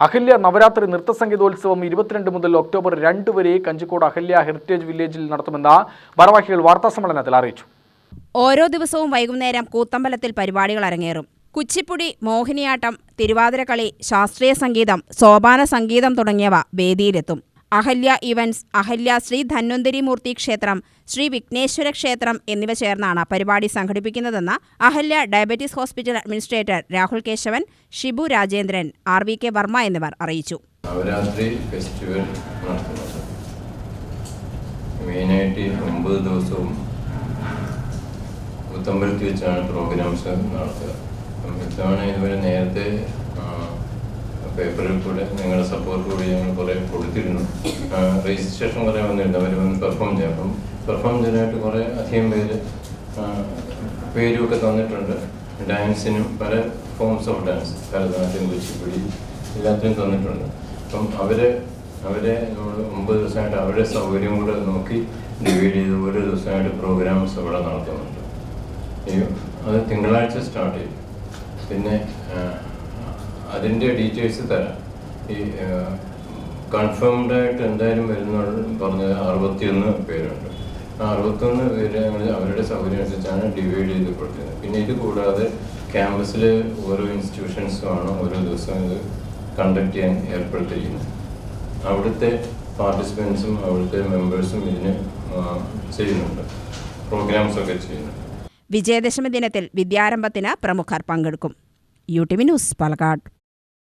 അഹല്യ നവരാത്രി നൃത്ത സംഗീതോത്സവം ഇരുപത്തിരണ്ട് മുതൽ ഒക്ടോബർ രണ്ട് വരെ കഞ്ചിക്കോട് അഹല്യ ഹെറിറ്റേജ് വില്ലേജിൽ നടത്തുമെന്ന് ഭാരവാഹികൾ വാർത്താസമ്മേളനത്തിൽ അറിയിച്ചു. ഓരോ ദിവസവും വൈകുന്നേരം കൂത്തമ്പലത്തിൽ പരിപാടികൾ അരങ്ങേറും. കുച്ചിപ്പുടി മോഹിനിയാട്ടം തിരുവാതിരക്കളി ശാസ്ത്രീയ സംഗീതം സോപാന സംഗീതം തുടങ്ങിയവ വേദിയിലെത്തും. അഹല്യ ഇവൻസ് അഹല്യ ശ്രീ ധന്വന്തരി മൂർത്തി ക്ഷേത്രം ശ്രീ വിഘ്നേശ്വര ക്ഷേത്രം എന്നിവ ചേർന്നാണ് പരിപാടി സംഘടിപ്പിക്കുന്നതെന്ന് Ahalya diabetes hospital administrator Rahul Keshavan Shibu Rajendran R V K Varma എന്നിവർ അറിയിച്ചു. നവരാത്രി ഫെസ്റ്റിവൽ ദിവസവും നേരത്തെ പേപ്പറിൽ കൂടെ നിങ്ങളുടെ സപ്പോർട്ട് കൂടി ഞങ്ങൾ കുറേ കൊടുത്തിരുന്നു. രജിസ്ട്രേഷൻ കുറേ വന്നിരുന്നു. അവർ വന്ന് പെർഫോം ചെയ്യാം. അപ്പം പെർഫോം ചെയ്യാനായിട്ട് കുറേ അധികം പേര് പേരുമൊക്കെ തന്നിട്ടുണ്ട്. ഡാൻസിനും പല forms of dance Bharatanatyam Kuchipudi എല്ലാത്തിനും തന്നിട്ടുണ്ട്. അപ്പം അവരെ അവരെ നമ്മൾ ഒമ്പത് ദിവസമായിട്ട് അവരുടെ സൗകര്യം കൂടെ നോക്കി ഡിവൈഡ് ചെയ്ത് ഓരോ ദിവസമായിട്ട് പ്രോഗ്രാംസ് ഇവിടെ നടത്തുന്നുണ്ട്. അത് തിങ്കളാഴ്ച സ്റ്റാർട്ട് ചെയ്യും. പിന്നെ അതിന്റെ ഡീറ്റെയിൽസ് തരാം. ഈ കൺഫേംഡ് ആയിട്ട് എന്തായാലും വരുന്ന പറഞ്ഞത് അറുപത്തിയൊന്ന് പേരുണ്ട്. ആ അറുപത്തൊന്ന് പേര് അവരുടെ സൗകര്യം അനുസരിച്ചാണ് ഡിവൈഡ് ചെയ്ത് കൊടുക്കുന്നത്. പിന്നെ ഇത് കൂടാതെ ക്യാമ്പസിൽ ഓരോ ഇൻസ്റ്റിറ്റ്യൂഷൻസും ആണ് ഓരോ ദിവസം ഇത് കണ്ടക്ട് ചെയ്യാൻ ഏർപ്പെടുത്തിയിരിക്കുന്നത്. അവിടുത്തെ പാർട്ടിസിപ്പൻസും അവിടുത്തെ മെമ്പേഴ്സും ഇതിന് ചെയ്യുന്നുണ്ട്. പ്രോഗ്രാംസ് ഒക്കെ ചെയ്യുന്നുണ്ട്. വിജയദശമി ദിനത്തിൽ വിദ്യാരംഭത്തിന് പ്രമുഖർ പങ്കെടുക്കും. U T V news Palakkad.